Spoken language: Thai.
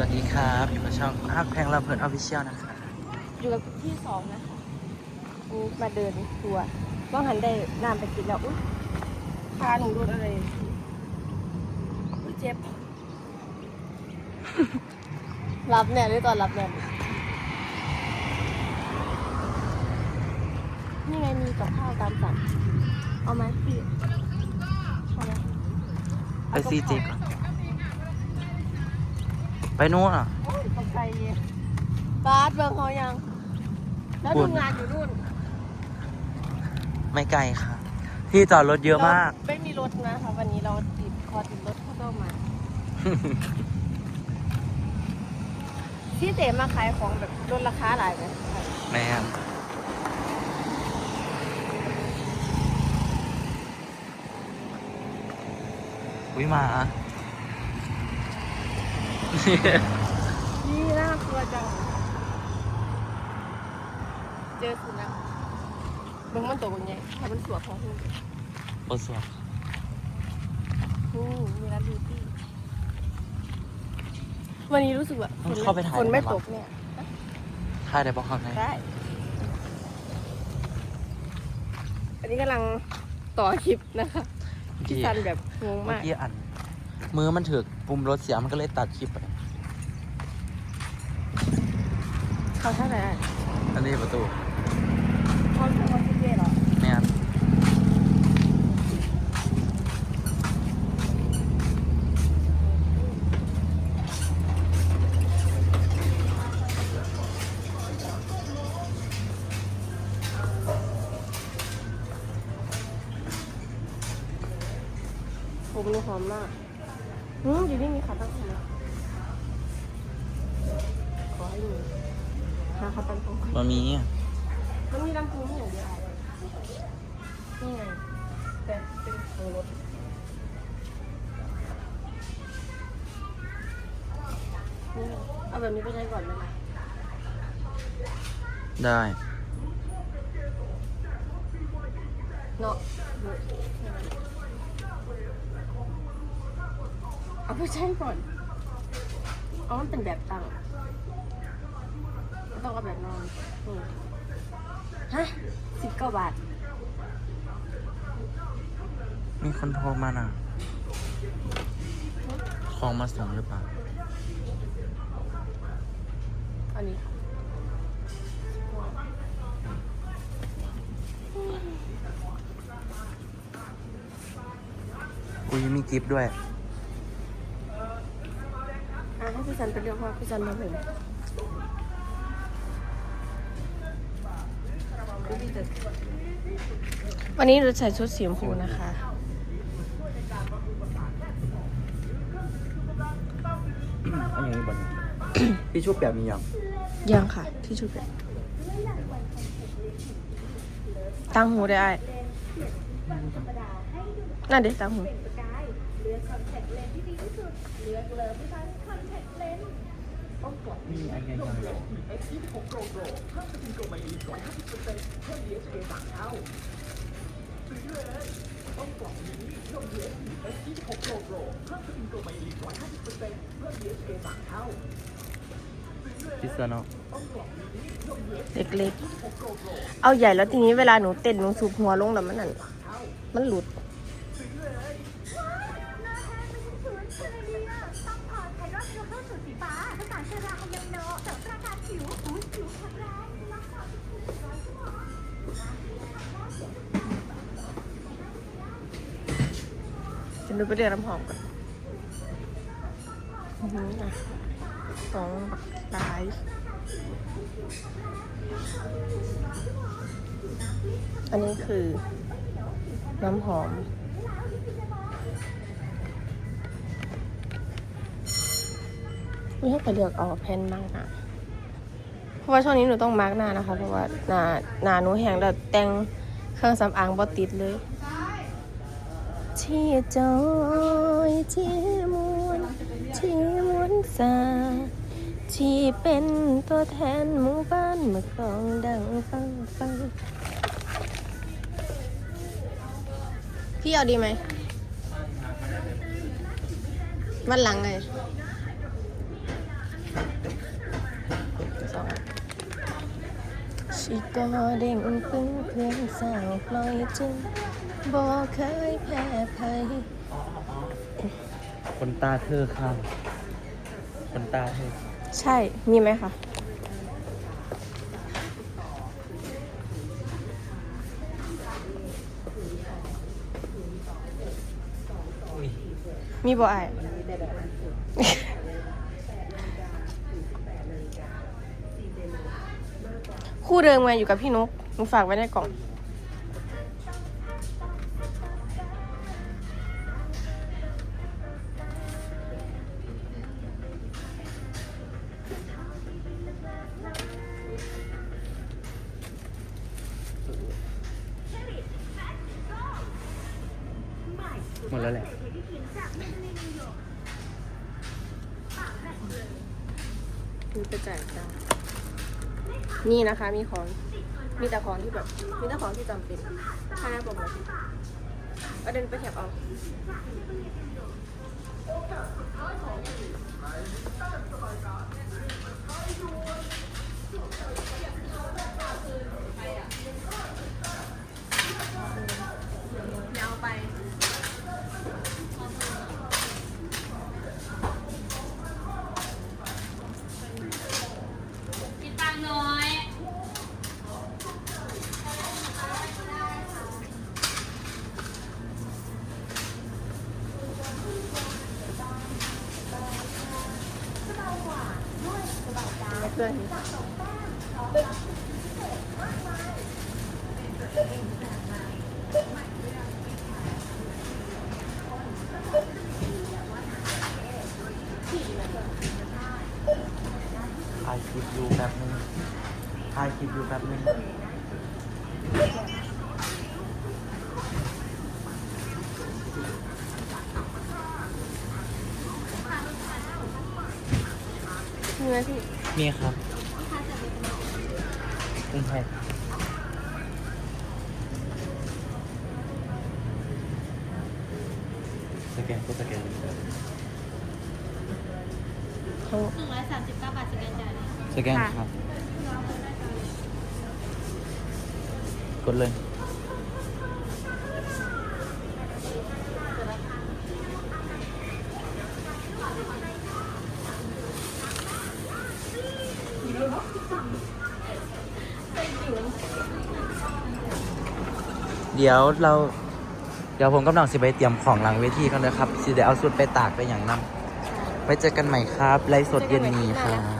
วัสดีครับอยู่กับช่องฮักแพงลำเพลินออฟฟิเชียลนะคะอยู่กับที่สองนะคะนี่มาเดินทัวร์ว่างหันได้น้ำไปกินแล้วอุ้ยพาหนูโดนอะไรอุ้ยเจ็บ รับเนี่ยด้วยตอนรับเนี่ยนี่ไงมีกับข้าวตามสั่งเอาไหมพี่เอาไหมไปซีเจก่อน ไปนู่นอะโอ้ยตกใจเย็นบาสเบิร์เขายัง แล้วคุดูณงานอยู่นู่นไม่ไกลค่ะ ที่จอดรถเยอะมาก รไม่มีรถนะคะวันนี้เราติดคอติดรถเข้ามาพี่เต๋มาขายของแบบลดราคาหลายไหมแม่นวิมา นี่น่ากลัวจัง เจอสุนัขเบิ่งมันตัวเป็นไงถ้ามันสวบของหูโอสวกหูมีร้านบิวตี้วันนี้รู้สึกแบบฝนเข้าไปถ่าย ฝนไม่ด้หตรอกเนี่ย ถ่ายได้บอกเขาไหนได้ อันนี้กำลังต่อคลิปนะคะ เมื่อพี่กี้ซันแบบงงเมื่อมาก กี้อัน มือมันถือปุ่มรถเสียมันก็เลยตัดคลิปไปเขาเท่าไหร่อะอันนี้ประตูเขาเขาคิดเย่เหรอแม่นผมนี่หอมมาก อืมอยู่นี่มีขาตั้งผมนะขอให้มีหาขาตั้งผมมันมีมันมีลำโพงให้อย่างเดียวนี่ไงแต่เป็นของรถนี่ไงเอาแบบนี้ไปใช้ก่อนได้ไหมได้ เนาะ เอาไปใช้ก่อน เอามันเป็นแบบตั้งไม่ต้องเอาแบบนอนอืมฮะสิบเก้าบาท มีคนโทรมาน่ะ ของมาส่งหรือเปล่า อันนี้ค่ะอุ้ยมีกิฟต์ด้วย อะให้พี่ ซันไปเลือกว่าพี่ซันมาผมวันนี้เราใส่ชุดสีชมพูนะคะ อันนี้บนพี่ชุบแบบมียังยังค่ะ ที่ชุดแบบตั้งหูได้ไอ้นั่นเด็ตั้งหูือกคอนแทคเลนส์ที่ดีที่สุด เลือกเลยผู้ชาคอนแทคเลนส์ต้องกดมีไอเงี้ยโปรโปรเอ็กซ์ยี่สิบหกโปรโปรเพิ่มสกินโกลมาอีกกว่าห้าสิบเปอร์เซ็นต์เพิ่ม DHA สามเท่าซื้อเลยต้องกล่องนี้นมเย็นเอ็กซ์ยี่สิบหกโปรโปรเพิ่มสกินโกลมาอีกกว่าห้าสิบเปอร์เซ็นต์เพิ่ม DHA สามเท่าพิซซ่าเนาะเล็กๆ เอาใหญ่แล้วทีนี้เวลาหนูเต้นหนูสูบหัวลงแล้วมันนั่นมันหลุด ดูไปเดือดน้ำหอมก่อนสองสายอันนี้คือน้ำหอม ไม่ให้ไปเลือกเอาแผ่นมากนะเพราะว่าช่วงนี้หนูต้องมาร์กหน้านะคะ เพราะว่าหน้าหน้าหนูแห้งแล้วแต่งเครื่องสำอางบ่ติดเลย ที่จอยที่มวนชี้มวลสาที่เป็นตัวแทนหมู่บ้านเมื่อกองดังฟังฟังพี่เอาดีไหมวันหลังเลยชีก็เด้งพึ่งเพื่อนสาวปล่อยจึง บ่เคยแพ้ภัยคนตาเธอค่ะคนตาเธอ ใช่ มีไหมคะอุ้ยมีบ่อาย คู่เดิมมาอยู่กับพี่นุ๊กหนูฝากไว้ในกล่อง หมดแล้วแหละมีไปจ่ายตังค์นี่นะคะมีของ มีแต่ของที่แบบ มีแต่ของที่จำเป็นค่าหน้าปกติเอาเดินไปแถบเอา ยาวไป กินปังน้อย เพื่อนถ่ายคลิปอยู่แบบนึงถ่ายคลิปอยู่แบบนึงมีไหมพี่ มีครับกรุงเทพสแกนก็สแกนเลยครับทั้งหนึ่งร้อยสามสิบเก้าบาทสแกนจ่ายเลยสแกนครับ กดเลย เดี๋ยวเรา เดี๋ยวผมกำลังสิไปเตรียมของหลังเวทีกันเลยครับสิเดี๋ยวเอาสุดไปตากไปอย่างนั้นไปเจอกันใหม่ครับไลฟ์สดเย็นนี้ครับ